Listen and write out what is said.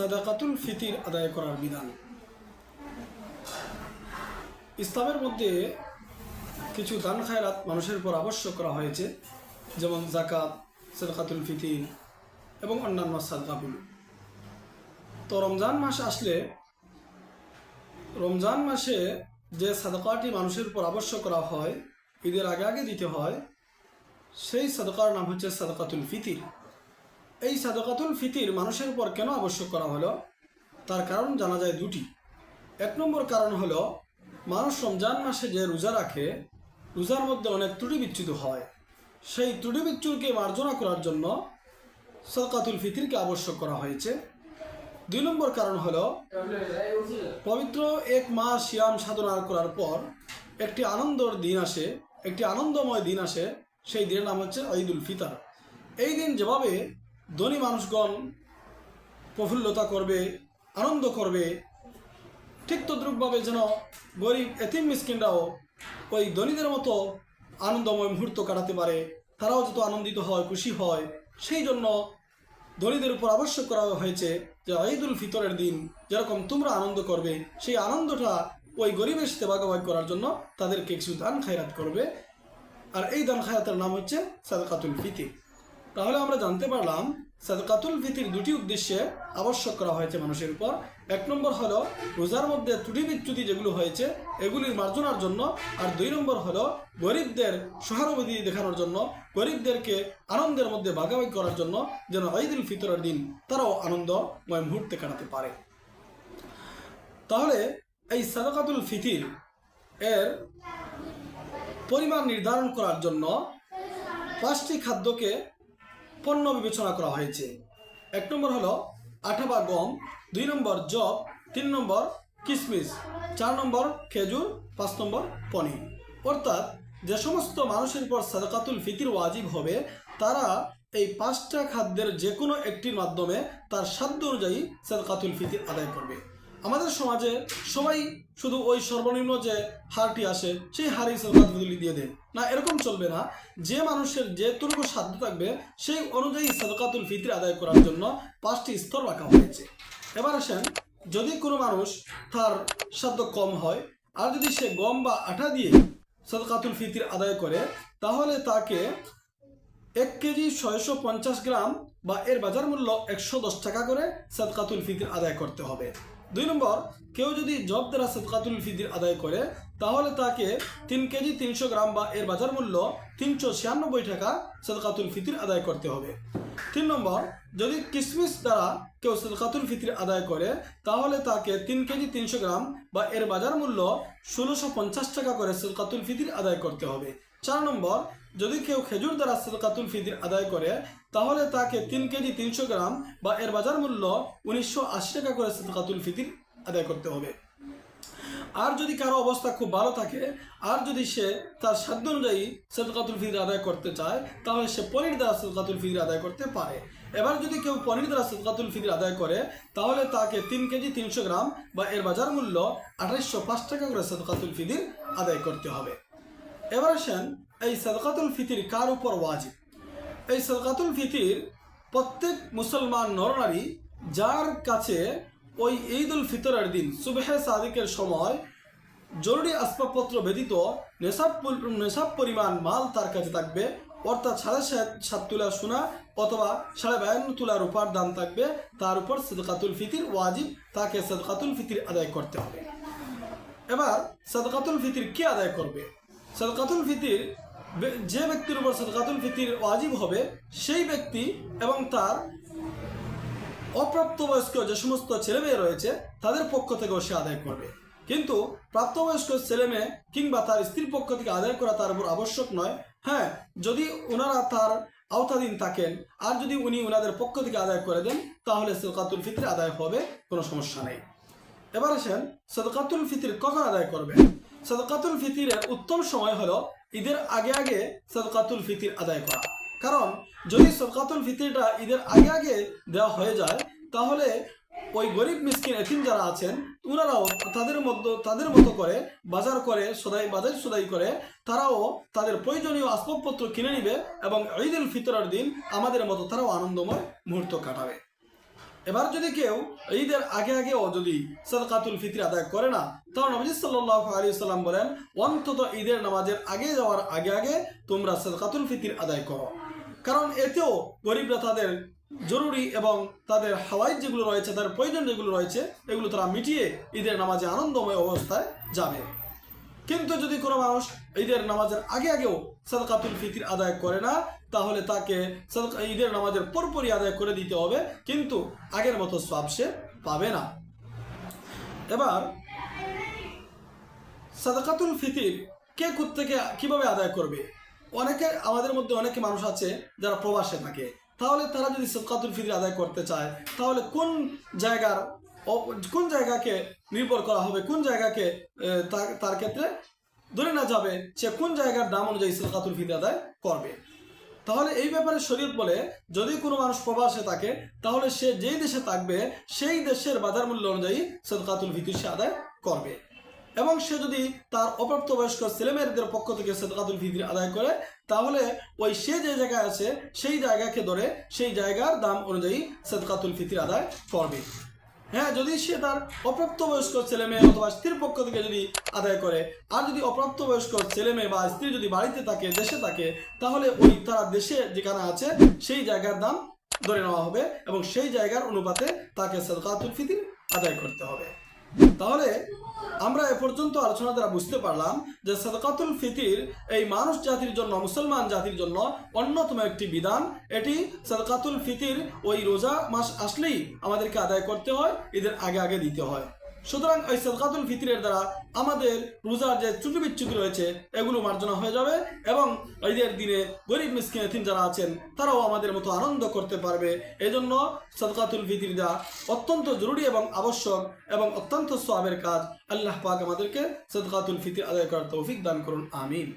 সাদাকাতুল ফিতির আদায় করার বিধান। ইসলামের মধ্যে কিছু দান খায়রাত মানুষের উপর আবশ্যক করা হয়েছে, যেমন জাকাত সাদাকাতুল ফিতির এবং অন্যান্য সাদকাগুলো তো রমজান মাস আসলে রমজান মাসে যে সাদকাটি মানুষের উপর আবশ্যক করা হয়, ঈদের আগে আগে দিতে হয়, সেই সাদকার নাম হচ্ছে সাদকাতুল ফিতির। এই সাদকাতুল ফিতির মানুষের উপর কেন আবশ্যক করা হলো? তার কারণ জানা যায় দুটি। এক নম্বর কারণ হলো, মানুষ রমজান মাসে যে রোজা রাখে, রোজার মধ্যে অনেক ত্রুটি বিচ্যুত হয়। সেই ত্রুটি বিচ্যুতকে মার্জনা করার জন্য সদকাতুল ফিতিরকে আবশ্যক করা হয়েছে। দুই নম্বর কারণ হলো, পবিত্র এক মাস শিয়াম সাধনা করার পর একটি আনন্দর দিন আসে, একটি আনন্দময় দিন আসে, সেই দিনের নাম হচ্ছে ঈদুল ফিতর। এই দিন যেভাবে ধনী মানুষগণ প্রফুল্লতা করবে, আনন্দ করবে। ঠিক তদ্রুপভাবে যেন গরিব এতিম মিসকিনরাও ওই ধনীদের মতো আনন্দময় মুহূর্ত কাটাতে পারে। তারাও যত আনন্দিত হয়, খুশি হয়, সেই জন্য ধনীদের উপর আবশ্যক করা হয়েছে যে ঈদুল ফিতরের দিন যেরকম তোমরা আনন্দ করবে, সেই আনন্দটা ওই গরিবের সাথে ভাগাভাগ করার জন্য তাদেরকে কিছু দান খায়রাত করবে। আর এই দান খায়রাতের নাম হচ্ছে সাদকাতুল ফিতির। তাহলে আমরা জানতে পারলাম, সাদকাতুল ফিতির দুটি উদ্দেশ্যে আবশ্যক করা হয়েছে মানুষের উপর। এক নম্বর হলো, রোজার মধ্যে ত্রুটি বিচ্যুতি যেগুলো হয়েছে, এগুলির মার্জনার জন্য। আর দুই নম্বর হলো, গরিবদের সহানুভূতি দেখানোর জন্য, গরিবদেরকে আনন্দের মধ্যে ভাগাভাগি করার জন্য, যেন ঈদুল ফিতরের দিন তারাও আনন্দময় মুহূর্তে কাটাতে পারে। তাহলে এই সাদাকাতুল ফিতির এর পরিমাণ নির্ধারণ করার জন্য পাঁচটি খাদ্যকে পণ্য বিবেচনা করা হয়েছে। এক নম্বর হলো আঠা বা গম, দুই নম্বর জব, তিন নম্বর কিশমিশ চার নম্বর খেজুর, পাঁচ নম্বর পনির। অর্থাৎ যে সমস্ত মানুষের উপর সাদাকাতুল ফিতির ওয়াজিব হবে, তারা এই পাঁচটা খাদ্যের যে কোনো একটির মাধ্যমে তার সাধ্য অনুযায়ী সাদাকাতুল ফিতির আদায় করবে। আমাদের সমাজে সবাই শুধু ওই সর্বনিম্ন যে হারটি আসে, সেই হারেই সরকার বদলি দিয়ে দেয়। না, এরকম চলবে না। যে মানুষের যেটুকু সাধ্য থাকবে, সেই অনুযায়ী সদকাতুল ফিতর আদায় করার জন্য পাঁচটি স্তর রাখা হয়েছে। এবার আসেন, যদি কোনো মানুষ তার সাধ্য কম হয়, আর যদি সে গম বা আটা দিয়ে সদকাতুল ফিতির আদায় করে, তাহলে তাকে এক কেজি ছয়শো পঞ্চাশ গ্রাম বা এর বাজার মূল্য একশো দশ টাকা করে সদকাতুল ফিতির আদায় করতে হবে। দুই নম্বর, কেউ যদি জব দ্বারা সদকাতুল ফিদির আদায় করে, তাহলে তাকে তিন কেজি তিনশো গ্রাম বা এর বাজার মূল্য তিনশো ছিয়ানব্বই টাকা সদকাতুল ফিতির আদায় করতে হবে। তিন নম্বর, যদি কিসমিস দ্বারা কেউ সদকাতুল ফিতির আদায় করে, তাহলে তাকে তিন কেজি তিনশো গ্রাম বা এর বাজার মূল্য ষোলোশো পঞ্চাশ টাকা করে সদকাতুল ফিতির আদায় করতে হবে। চার নম্বর, যদি কেউ খেজুর দ্বারা সদকাতুল ফিতির আদায় করে, তাহলে তাকে তিন কেজি তিনশো গ্রাম বা এর বাজার মূল্য উনিশশো আশি টাকা করে সদকাতুল ফিতির আদায় করতে হবে। আর যদি কারও অবস্থা খুব ভালো থাকে, আর যদি সে তার সাধ্য অনুযায়ী সদকাতুল ফিতর আদায় করতে চায়, তাহলে সে পনির দ্বারা সদকাতুল ফিতর আদায় করতে পারে। এবার যদি কেউ পনির দ্বারা সদকাতুল ফিতর আদায় করে, তাহলে তাকে তিন কেজি তিনশো গ্রাম বা এর বাজার মূল্য আঠাইশশো পাঁচ টাকা করে সদকাতুল ফিতির আদায় করতে হবে। এবার আসেন, এই সদকাতুল ফিতির কার উপর ওয়াজিব? এই সদকাতুল ফিতির প্রত্যেক মুসলমান নরনারী যার কাছে ওই ঈদ উল ফিতরের দিন, সুবেহে সাদিকের সময় জরুরি আসবাবপত্র ব্যতীত নেশাব নেশাব পরিমাণ মাল তার কাছে থাকবে। অর্থাৎ সাড়ে সাত তুলা সোনা অথবা সাড়ে বায়ান্ন তুলা রূপার দাম থাকবে। তার উপর সদকাতুল ফিতির ওয়াজিব, তাকে সদকাতুল ফিতির আদায় করতে হবে। এবার সদকাতুল ফিতির কে আদায় করবে? সদকাতুল ফিতির যে ব্যক্তির উপর সদকাতুল ফিতির ওয়াজিব হবে, সেই ব্যক্তি এবং তার অপ্রাপ্তবয়স্ক যে সমস্ত ছেলে মেয়ে রয়েছে, তাদের পক্ষ থেকেও সে আদায় করবে। কিন্তু প্রাপ্তবয়স্ক ছেলে মেয়ে কিংবা তার স্ত্রীর পক্ষ থেকে আদায় করা তার উপর আবশ্যক নয়। হ্যাঁ যদি ওনারা তার আওতাধীন থাকেন, আর যদি উনি ওনাদের পক্ষ থেকে আদায় করে দেন, তাহলে সদকাতুল ফিতর আদায় হবে, কোনো সমস্যা নেই। এবার আসেন, সদকাতুল ফিতির কখন আদায় করবে সদকাতুল ফিতিরের উত্তম সময় হলো ঈদের আগে আগে সদকাতুল ফিতির আদায় করা। কারণ যদি সবকাতুল ফিতিরটা ঈদের আগে আগে দেওয়া হয়ে যায়, তাহলে ওই গরিব মিসকিন এতিম যারা আছেন ওনারাও তাদের মধ্যে, তাদের মতো করে বাজার করে, সদাই বাজার সদাই করে, তারাও তাদের প্রয়োজনীয় আসবাবপত্র কিনে নিবে এবং ঈদ উল ফিতরের দিন আমাদের মতো তারাও আনন্দময় মুহূর্ত কাটাবে। এবার যদি কেউ ঈদের আগে আগেও যদি সদকাতুল ফিতর আদায় করে না তাহলে নবজি সাল্লাহ আলী সাল্লাম বলেন, অন্তত ঈদের নামাজের আগে যাওয়ার আগে আগে তোমরা সদকাতুল ফিতর আদায় করো। কারণ এতেও গরিবরা তাদের জরুরি এবং তাদের হাওয়াই যেগুলো রয়েছে, তাদের প্রয়োজন যেগুলো রয়েছে, এগুলো তারা মিটিয়ে ঈদের নামাজে আনন্দময় অবস্থায় যাবে। কিন্তু যদি কোনো মানুষ ঈদের নামাজের আগে আগেও সাদকাতুল ফিতির আদায় করে না তাহলে তাকে ঈদের নামাজের পরপরই আদায় করে দিতে হবে, কিন্তু আগের মতো সব সে পাবে না। এবার, সাদাকাতুল ফিতির, কে থেকে কীভাবে আদায় করবে? অনেকে, আমাদের মধ্যে অনেকে মানুষ আছে যারা প্রবাসে থাকে। তাহলে তারা যদি সদকাতুল ফিতির আদায় করতে চায়, তাহলে কোন জায়গার কোন জায়গাকে নির্ভর করা হবে? কোন জায়গাকে তার ক্ষেত্রে ধরে না যাবে সে কোন জায়গার দাম অনুযায়ী সদকাতুল ফিতির আদায় করবে। তাহলে এই ব্যাপারে শরীয়ত বলে, যদি কোনো মানুষ প্রবাসে থাকে, তাহলে সে যেই দেশে থাকবে, সেই দেশের বাজার মূল্য অনুযায়ী সদকাতুল ফিতির সে আদায় করবে। এবং সে যদি তার অপ্রাপ্তবয়স্ক ছেলেমেয়েদের পক্ষ থেকে সদকাতুল ফিতির আদায় করে, তাহলে ওই সে যে জায়গায় আছে, সেই জায়গাকে ধরে সেই জায়গার দাম অনুযায়ী সদকাতুল ফিতির আদায় করবে। হ্যাঁ যদি সে তার অপ্রাপ্ত বয়স্ক ছেলে মেয়ে অথবা স্ত্রীর পক্ষ থেকে যদি আদায় করে, আর যদি অপ্রাপ্ত বয়স্ক ছেলে মেয়ে বা স্ত্রী যদি বাড়িতে থাকে, দেশে থাকে, তাহলে ওই তারা দেশে যেখানে আছে, সেই জায়গার দাম ধরে নেওয়া হবে এবং সেই জায়গার অনুপাতে তাকে সদকাতুল ফিতির আদায় করতে হবে। তাহলে আমরা এ পর্যন্ত আলোচনা দ্বারা বুঝতে পারলাম যে সদকাতুল ফিতির এই মানুষ জাতির জন্য, মুসলমান জাতির জন্য অন্যতম একটি বিধান। এটি সদকাতুল ফিতির ওই রোজা মাস আসলেই আমাদেরকে আদায় করতে হয় এদের আগে আগে দিতে হয়। সুতরাং ওই সদকাতুল ফিতরের দ্বারা আমাদের রোজার যে ত্রুটি বিচ্ছুটি রয়েছে, এগুলো মার্জনা হয়ে যাবে এবং ঈদের দিনে গরিব মিসকিন এতিম যারা আছেন, তারাও আমাদের মতো আনন্দ করতে পারবে। এজন্য সদকাতুল ফিতির দেওয়া অত্যন্ত জরুরি এবং আবশ্যক এবং অত্যন্ত সবের কাজ। আল্লাহ পাক আমাদেরকে সদকাতুল ফিতির আদায় করার তৌফিক দান করুন। আমিন।